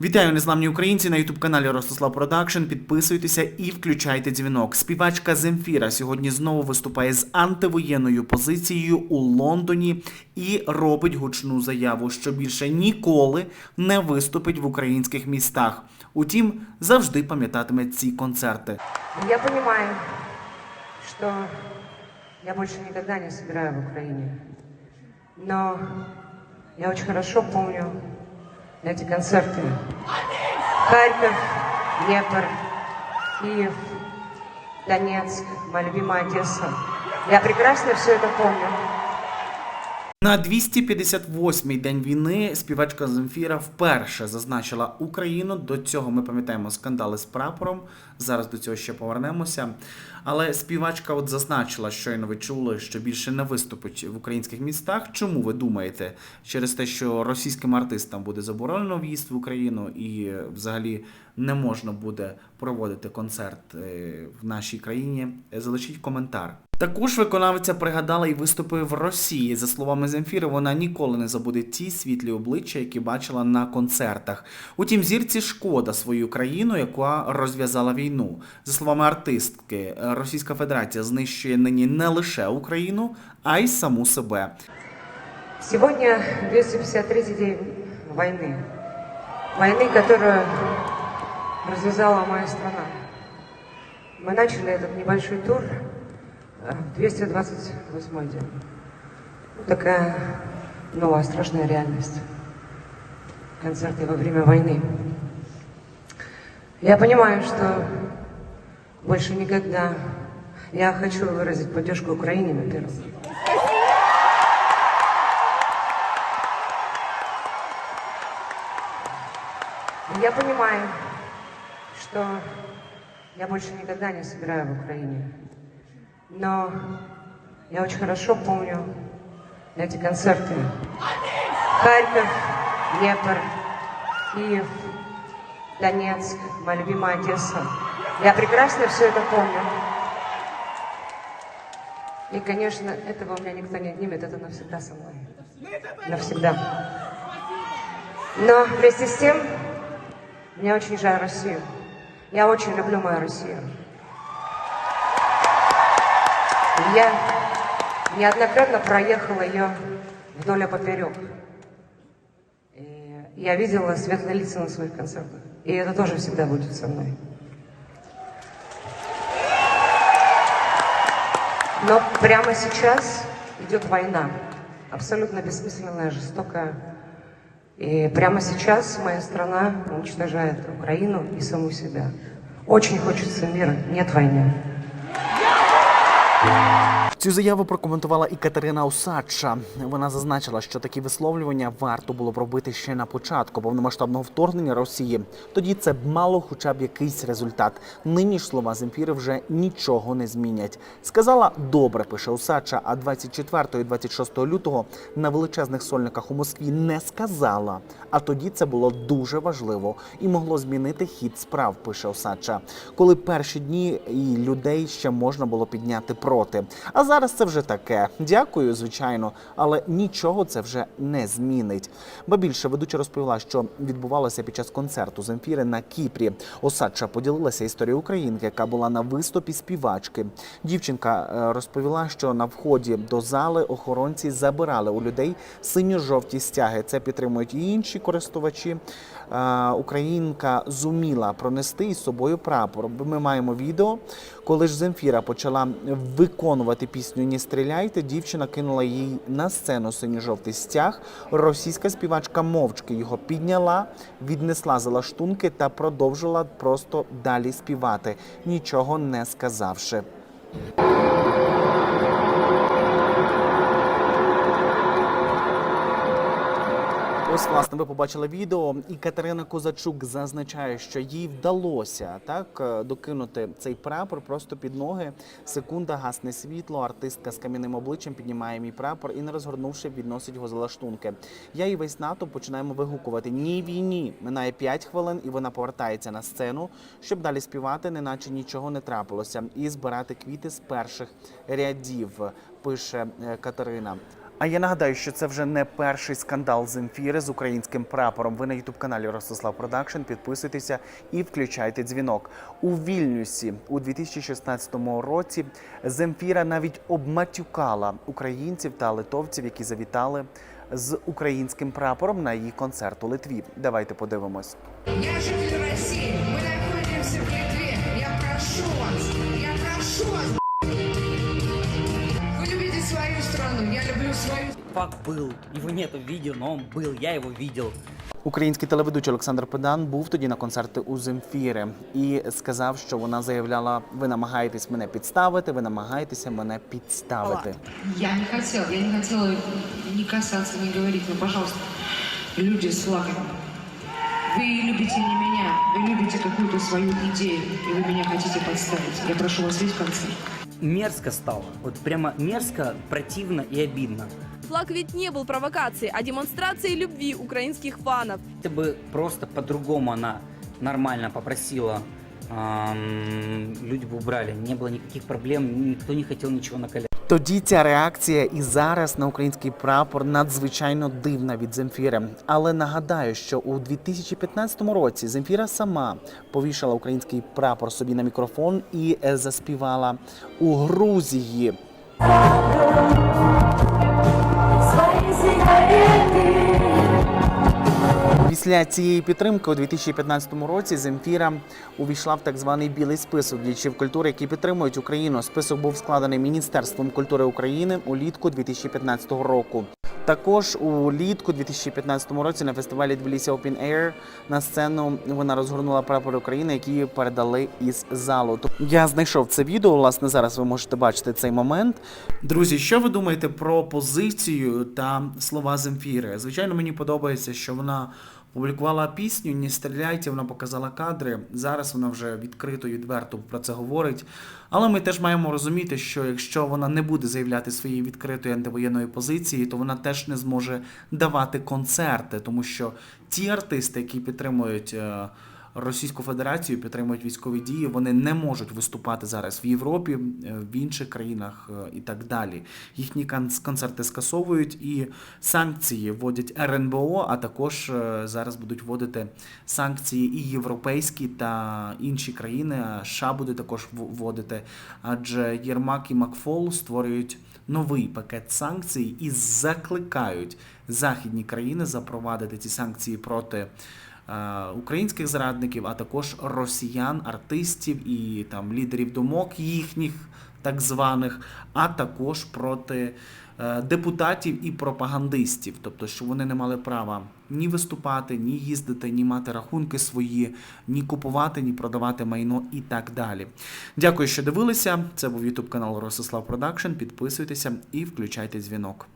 Вітаю незламні українці на ютуб каналі Ростислав Продакшн. Підписуйтеся і включайте дзвінок. Співачка Земфіра сьогодні знову виступає з антивоєнною позицією у Лондоні і робить гучну заяву, що більше ніколи не виступить в українських містах. Утім, завжди пам'ятатиме ці концерти. Я понимаю, что я больше никогда не собираю в Украине. Но я очень хорошо помню эти концерты. Харьков, Днепр, Киев, Донецк, моя любимая Одесса. Я прекрасно все это помню. На 258-й день війни співачка Земфіра вперше зазначила Україну. До цього ми пам'ятаємо скандали з прапором. Зараз до цього ще повернемося. Але співачка от зазначила, щойно ви чули, що більше не виступить в українських містах. Чому ви думаєте? Через те, що російським артистам буде заборонено в'їзд в Україну і взагалі не можна буде проводити концерт е, в нашій країні? Залишіть коментар. Також виконавиця пригадала і виступи в Росії. За словами Земфіри, вона ніколи не забуде ті світлі обличчя, які бачила на концертах. Утім, зірці шкода свою країну, яка розв'язала війну. За словами артистки, Російська Федерація знищує нині не лише Україну, а й саму себе. Сегодня 253 день войны. Войны, которую развязала моя страна. Мы начали этот небольшой тур э, в 228 день. Вот Такая новая страшная реальность. Концерты во время войны. Я понимаю, что больше никогда я хочу выразить поддержку Украине, во-первых. Я понимаю, что я больше никогда не собираю в Украине. Но я очень хорошо помню эти концерты. Харьков, Днепр, Киев, Донецк, моя любимая Одесса. Я прекрасно все это помню. И, конечно, этого у меня никто не отнимет, это навсегда со мной. Навсегда. Но вместе с тем, мне очень жаль Россию. Я очень люблю мою Россию. Я неоднократно проехала ее вдоль и поперек. И я видела светлые лица на своих концертах. И это тоже всегда будет со мной. Но прямо сейчас идет война. Абсолютно бессмысленная, жестокая. И прямо сейчас моя страна уничтожает Украину и саму себя. Очень хочется мира, нет войны. Цю заяву прокоментувала і Катерина Усадча. Вона зазначила, що такі висловлювання варто було б робити ще на початку повномасштабного вторгнення Росії. Тоді це б мало хоча б якийсь результат. Нині ж слова Земфіри вже нічого не змінять. Сказала добре, пише Усадча, а 24 і 26 лютого на величезних сольниках у Москві не сказала. А тоді це було дуже важливо і могло змінити хід справ. Пише Усадча, коли перші дні і людей ще можна було підняти проти. А зараз це вже таке. Дякую, звичайно, але нічого це вже не змінить. Ба більше ведуча розповіла, що відбувалося під час концерту Земфіри на Кіпрі. Осадча поділилася історією українки, яка була на виступі співачки. Дівчинка е, розповіла, що на вході до зали охоронці забирали у людей синьо-жовті стяги. Це підтримують і інші користувачі. Е, Українка зуміла пронести із собою прапор. Ми маємо відео, коли ж Земфіра почала виконувати пісню «Не стріляйте», дівчина кинула їй на сцену синьо-жовтий стяг. Російська співачка мовчки його підняла, віднесла за лаштунки та продовжила просто далі співати, нічого не сказавши. Ось, власне, ви побачили відео, і Катерина Козачук зазначає, що їй вдалося так е, докинути цей прапор просто під ноги. Секунда гасне світло. Артистка з кам'яним обличчям піднімає мій прапор і, не розгорнувши, відносить його за лаштунки. Я і весь НАТО починаємо вигукувати Ні війні. Минає 5 хвилин, і вона повертається на сцену, щоб далі співати, неначе нічого не трапилося, і збирати квіти з перших рядів. Пише е, Катерина. А я нагадаю, що це вже не перший скандал Земфіри з українським прапором. Ви на ютуб каналі Ростислав Продакшн. Підписуйтеся і включайте дзвінок. У Вільнюсі у 2016 році Земфіра навіть обматюкала українців та литовців, які завітали з українським прапором на її концерт у Литві. Давайте подивимось. Я житель России. Мы Факт был. Его нету в видео, но он был. Я его видел. Український телеведучий Олександр Педан був тоді на концерті у Земфіри і сказав, що вона заявляла: ви намагаєтесь мене підставити, ви намагаєтеся мене підставити. Я не хотела, я не хотела не касаться, не говорить, но, пожалуйста, люди с флагами. Вы любите не меня, вы любите какую-то свою идею, и вы меня хотите подставить. Я прошу вас весь концерт. Мерзко стало. Вот прямо мерзко, противно и обидно. Флаг ведь не был провокацией, а демонстрацией любви украинских фанов. Если бы просто по-другому она нормально попросила, ам, люди бы убрали. Не было никаких проблем, никто не хотел ничего накалять. Тоді ця реакція і зараз на український прапор надзвичайно дивна від Земфіри. Але нагадаю, що у 2015 році Земфіра сама повішала український прапор собі на мікрофон і е, заспівала у Грузії. Після цієї підтримки у 2015 році Земфіра увійшла в так званий білий список діячів культури, які підтримують Україну. Список був складений Міністерством культури України улітку 2015 року. Також улітку 2015 році на фестивалі Тбілісі Open Air на сцену вона розгорнула прапор України, який передали із залу. Я знайшов це відео. Власне, зараз ви можете бачити цей момент. Друзі, що ви думаєте про позицію та слова Земфіри? Звичайно, мені подобається, що вона публікувала пісню Не стріляйте, вона показала кадри. Зараз вона вже відкрито і відверто про це говорить. Але ми теж маємо розуміти, що якщо вона не буде заявляти своєї відкритої антивоєнної позиції, то вона теж не зможе давати концерти, тому що ті артисти, які підтримують. Російську Федерацію підтримують військові дії. Вони не можуть виступати зараз в Європі, е, в інших країнах е, і так далі. Їхні концерти скасовують і санкції вводять РНБО, а також е, зараз будуть вводити санкції і європейські та інші країни. США буде також вводити, адже Єрмак і Макфол створюють новий пакет санкцій і закликають західні країни запровадити ці санкції проти українських зрадників, а також росіян, артистів і там лідерів думок їхніх, так званих, а також проти е, депутатів і пропагандистів, тобто, що вони не мали права ні виступати, ні їздити, ні мати рахунки свої, ні купувати, ні продавати майно і так далі. Дякую, що дивилися. Це був YouTube канал Ростислав Продакшн. Підписуйтеся і включайте дзвінок.